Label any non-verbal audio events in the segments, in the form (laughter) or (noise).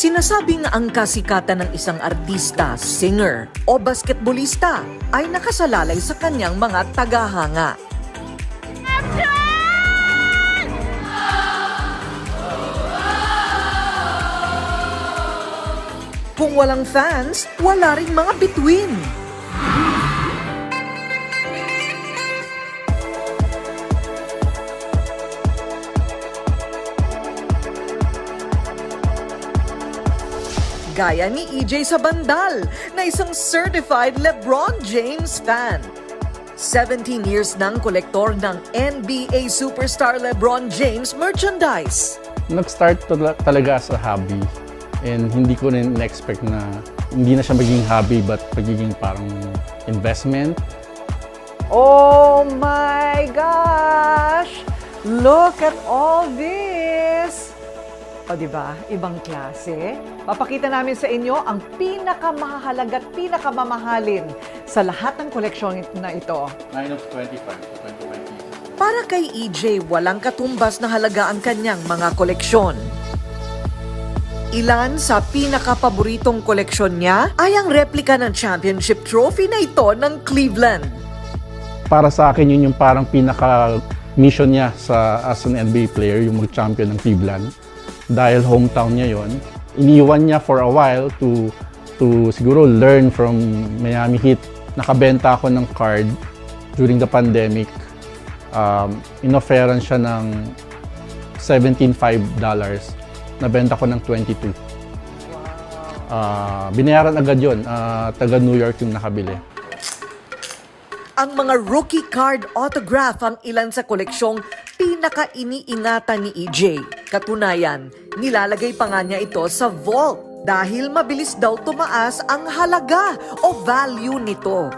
Sinasabing ang kasikatan ng isang artista, singer o basketbolista ay nakasalalay sa kanyang mga tagahanga. Kung walang fans, wala ring mga bituin. Gaya ni EJ sa Bandal na isang certified LeBron James fan. 17 years nang kolektor ng NBA superstar LeBron James merchandise. Nag-start tala- talaga as a hobby and hindi ko rin na-expect na hindi na siya magiging hobby but magiging parang investment. Oh my gosh! Look at all this! O di ba? Ibang klase. Papakita namin sa inyo ang pinakamahalaga at pinakamamahalin sa lahat ng koleksyon na ito. 9 of 25 to 25 pieces. Para kay EJ, walang katumbas na halaga ang kanyang mga koleksyon. Ilan sa pinakapaboritong koleksyon niya ay ang replika ng championship trophy na ito ng Cleveland. Para sa akin yun yung parang pinaka mission niya sa as an NBA player, yung mag-champion ng Cleveland. Dahil hometown niya yon, iniwan niya for a while to to siguro learn from Miami Heat. Nakabenta ako ng card during the pandemic. Um, inofferan siya ng $17.5 Nabenta ko ng 22. Ah, binayaran agad yon. Ah, taga New York yung nakabili. Ang mga rookie card autograph ang ilan sa koleksyong pinaka-iniingatan ni EJ. Katunayan, nilalagay pa nga niya ito sa vault dahil mabilis daw tumaas ang halaga o value nito.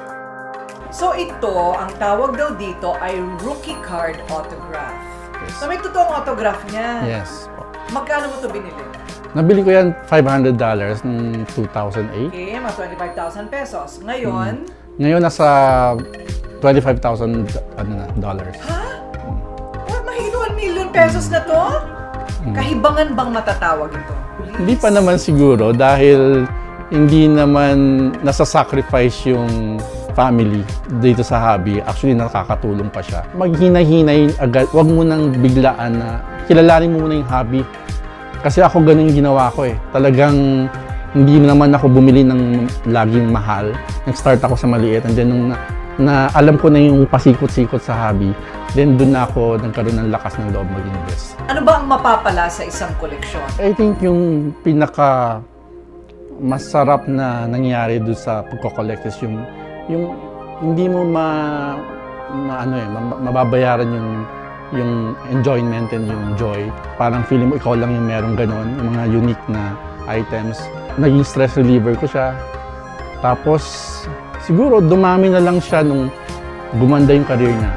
So ito, ang tawag daw dito ay rookie card autograph. Yes. So may totoong autograph niya. Yes. Magkano mo ito binili? Nabili ko yan $500 noong 2008. Okay, mga 25,000 pesos. Ngayon, Ngayon nasa 25,000 ano na, dollars. ha? Pesos na to? Kahibangan bang matatawag ito? Hindi pa naman siguro dahil hindi naman nasa-sacrifice yung family dito sa hobby. Actually, nakakatulong pa siya. Maghinay-hinay agad. Huwag mo nang biglaan na kilalanin mo muna yung hobby. Kasi ako ganun yung ginawa ko eh. Talagang hindi naman ako bumili ng laging mahal. Nag-start ako sa maliit and then nung na, alam ko na yung pasikot-sikot sa hobby, then doon na ako nagkaroon ng lakas ng loob mag-invest. Ano ba ang mapapala sa isang koleksyon? I think yung pinaka masarap na nangyari doon sa pagko-collect is yung yung hindi mo ma, ma ano eh ma- mababayaran yung yung enjoyment and yung joy. Parang feeling mo ikaw lang yung merong ganon, yung mga unique na items. Naging stress reliever ko siya. Tapos siguro dumami na lang siya nung gumanda yung career niya.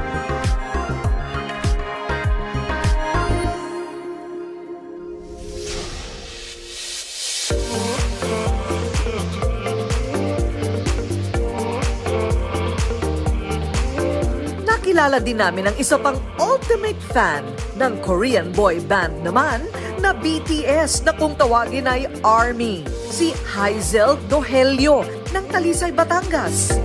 Nakilala din namin ang isa pang ultimate fan ng Korean boy band naman na BTS na kung tawagin ay ARMY, si Hazel Dohelio ng Talisay, Batangas.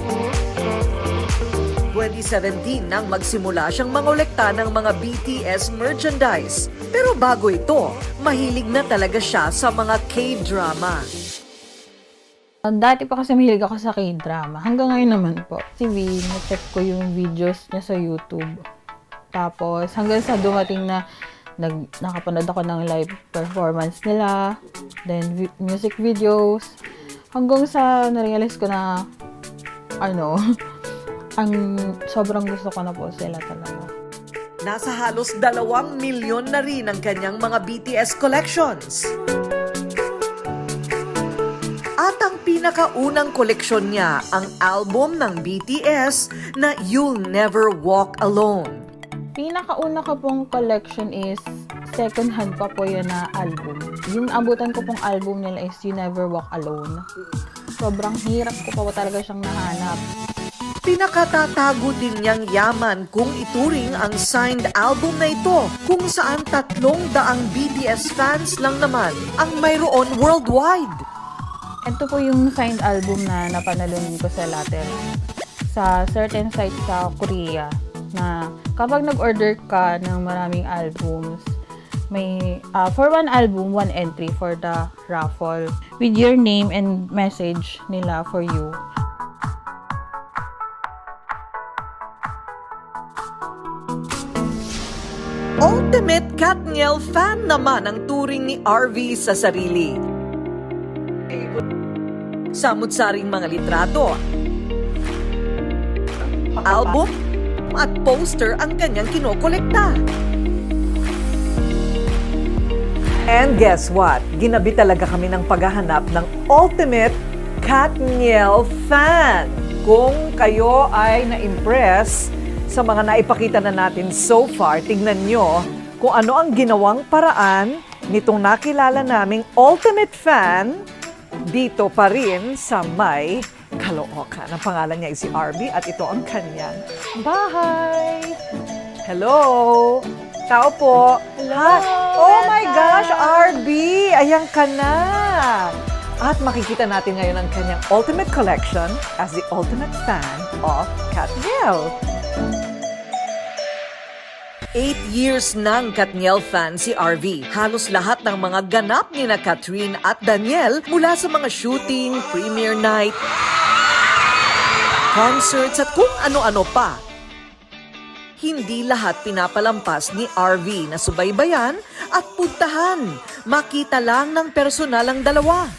2017 nang magsimula siyang mangolekta ng mga BTS merchandise. Pero bago ito, mahilig na talaga siya sa mga K-drama. Dati pa kasi mahilig ako sa K-drama. Hanggang ngayon naman po. Si V, na-check ko yung videos niya sa YouTube. Tapos, hanggang sa dumating na nag, nakapanood ako ng live performance nila. Then, music videos. Hanggang sa narealize ko na, ano, (laughs) ang sobrang gusto ko na po sila talaga. Nasa halos dalawang milyon na rin ang kanyang mga BTS collections. At ang pinakaunang koleksyon niya, ang album ng BTS na You'll Never Walk Alone. Pinakauna ko pong collection is second hand pa po yun na album. Yung abutan ko pong album nila is You Never Walk Alone. Sobrang hirap ko pa talaga siyang nahanap. Pinakatatago din niyang yaman kung ituring ang signed album na ito kung saan tatlong daang BTS fans lang naman ang mayroon worldwide. Ito po yung signed album na napanalunan ko sa latter sa certain site sa Korea na kapag nag-order ka ng maraming albums, may ah, for one album, one entry for the raffle with your name and message nila for you. Ultimate Katniel fan naman ang turing ni RV sa sarili. Samut-saring mga litrato, album at poster ang kanyang kinokolekta. And guess what? Ginabi talaga kami ng paghahanap ng ultimate Katniel fan. Kung kayo ay na-impress sa mga naipakita na natin so far, tignan nyo kung ano ang ginawang paraan nitong nakilala naming ultimate fan dito pa rin sa may Caloocan. Ang pangalan niya ay si RB at ito ang kanyang bahay. Hello! Tao po. Hi. Oh my gosh, RB! Ayan ka na! At makikita natin ngayon ang kanyang ultimate collection as the ultimate fan of Katniel. Eight years ng Katniel fan si RV. Halos lahat ng mga ganap ni na Catherine at Daniel mula sa mga shooting, premiere night, concerts at kung ano-ano pa. Hindi lahat pinapalampas ni RV na subaybayan at puntahan. Makita lang ng personal ang dalawa.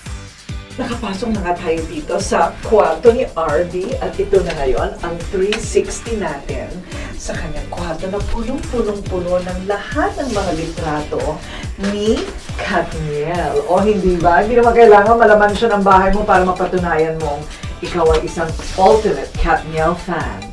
Nakapasok na nga tayo dito sa kwarto ni RV at ito na ngayon ang 360 natin sa kanyang kwarto na punong-punong-puno ng lahat ng mga litrato ni Katniel. O hindi ba? Hindi naman kailangan malaman siya ng bahay mo para mapatunayan mong ikaw ay isang ultimate Katniel fan.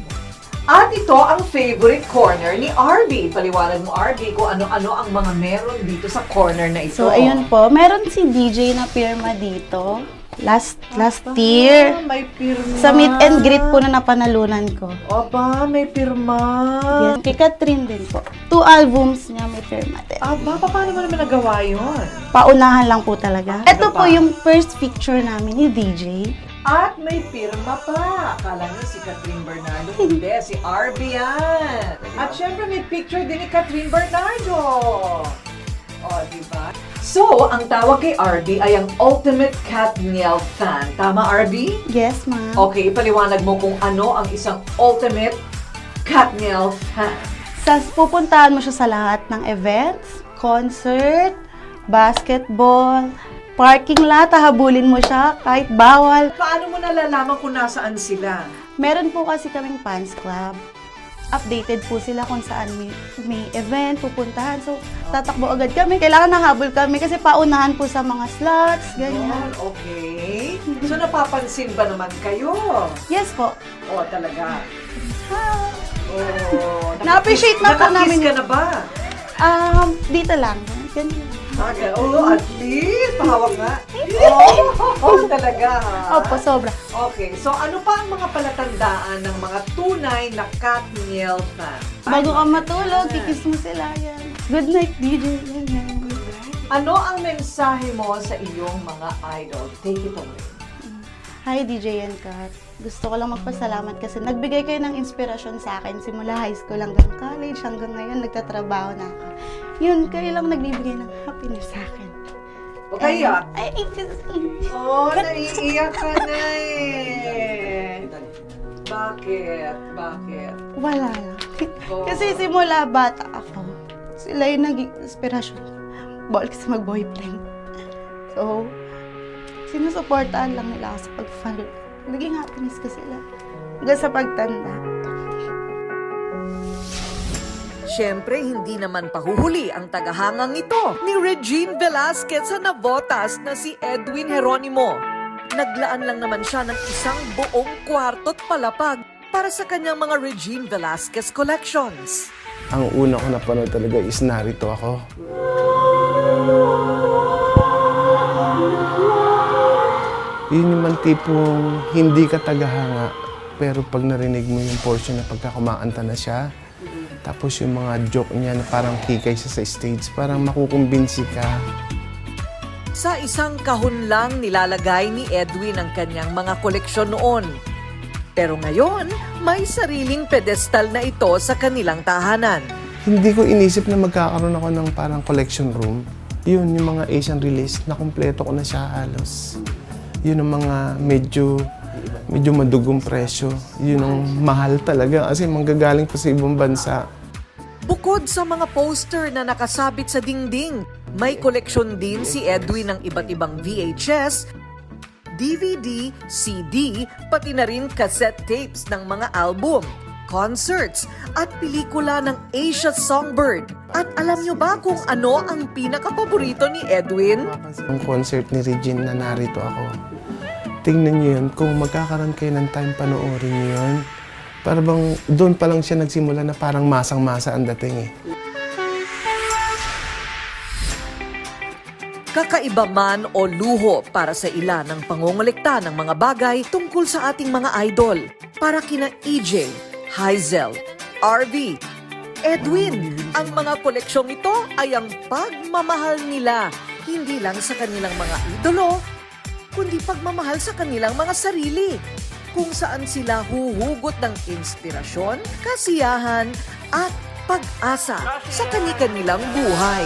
At ito ang favorite corner ni RB. Paliwanag mo, RB, kung ano-ano ang mga meron dito sa corner na ito. So, ayun po. Meron si DJ na pirma dito. Last last year. Ah, may pirma. Sa meet and greet po na napanalunan ko. Aba, may pirma. Yan. Kay Catherine din po. Two albums niya may pirma din. Aba, pa- paano mo naman nagawa yun? Paunahan lang po talaga. Ah, Ito ano po pa? yung first picture namin ni DJ. At may pirma pa. Akala niyo si Catherine Bernardo. Hindi, si RB yan. At syempre may picture din ni Catherine Bernardo. O, di ba? So, ang tawag kay RB ay ang Ultimate Katniel Fan. Tama, RB? Yes, ma'am. Okay, ipaliwanag mo kung ano ang isang Ultimate Katniel Fan. Sa pupuntahan mo siya sa lahat ng events, concert, basketball, parking lot, hahabulin mo siya kahit bawal. Paano mo nalalaman kung nasaan sila? Meron po kasi kaming fans club. Updated po sila kung saan may, may event, pupuntahan. So, tatakbo agad kami. Kailangan nahabol kami kasi paunahan po sa mga slots, ganyan. Yun, okay. So, napapansin ba naman kayo? Yes po. Oo, talaga. Ah, Oh, Na-appreciate na po namin ka na ba? Um, dito lang. Ganyan. Okay. Oh, at least. Pahawak nga. Oh, (laughs) oh, talaga. ha? Opo, sobra. Okay. So, ano pa ang mga palatandaan ng mga tunay na Katniel fan? Bago ka matulog, kikis mo sila yan. Good night, DJ. Ganyan. Ano ang mensahe mo sa iyong mga idol? Take it away. Hi, DJ and Kat. Gusto ko lang magpasalamat kasi nagbigay kayo ng inspirasyon sa akin simula high school hanggang college, hanggang ngayon nagtatrabaho na ako. Yun, kayo lang nagbibigay ng happiness sa akin. O kaya? Ay, ay, ay, Oh, naiiyak ka na (laughs) eh. Bakit? Bakit? wala lang. Oh. Kasi simula bata ako, sila yung naging inspirasyon. Bawal kasi mag-boyfriend. So, sinusuportahan lang nila ako sa pag-follow. Naging happiness ko sila. Hanggang sa pagtanda. Siyempre, hindi naman pahuhuli ang tagahangang ito ni Regine Velasquez sa nabotas na si Edwin Heronimo. Naglaan lang naman siya ng isang buong kwarto't palapag para sa kanyang mga Regine Velasquez collections. Ang una ko napanood talaga is narito ako. Yun yung tipong hindi ka tagahanga, pero pag narinig mo yung portion na pagka kumakanta na siya, tapos yung mga joke niya na parang kikay siya sa stage, parang makukumbinsi ka. Sa isang kahon lang nilalagay ni Edwin ang kanyang mga koleksyon noon. Pero ngayon, may sariling pedestal na ito sa kanilang tahanan. Hindi ko inisip na magkakaroon ako ng parang collection room. Yun, yung mga Asian release, na kumpleto ko na siya halos. Yun ang mga medyo medyo madugong presyo. Yun ang mahal talaga kasi manggagaling pa sa ibang bansa. Bukod sa mga poster na nakasabit sa dingding, may koleksyon din si Edwin ng iba't ibang VHS, DVD, CD, pati na rin cassette tapes ng mga album, concerts, at pelikula ng Asia Songbird. At alam nyo ba kung ano ang pinakapaborito ni Edwin? Ang concert ni Regine na narito ako. Tingnan niyo yun, kung magkakaroon kayo ng time panoorin niyo yun. Para bang doon pa lang siya nagsimula na parang masang-masa ang dating eh. Kakaiba man o luho para sa ilan ng pangongolekta ng mga bagay tungkol sa ating mga idol. Para kina EJ, Hazel, RV, Edwin, ang mga koleksyong ito ay ang pagmamahal nila hindi lang sa kanilang mga idolo, kundi pagmamahal sa kanilang mga sarili kung saan sila huhugot ng inspirasyon, kasiyahan at pag-asa sa kani-kanilang buhay.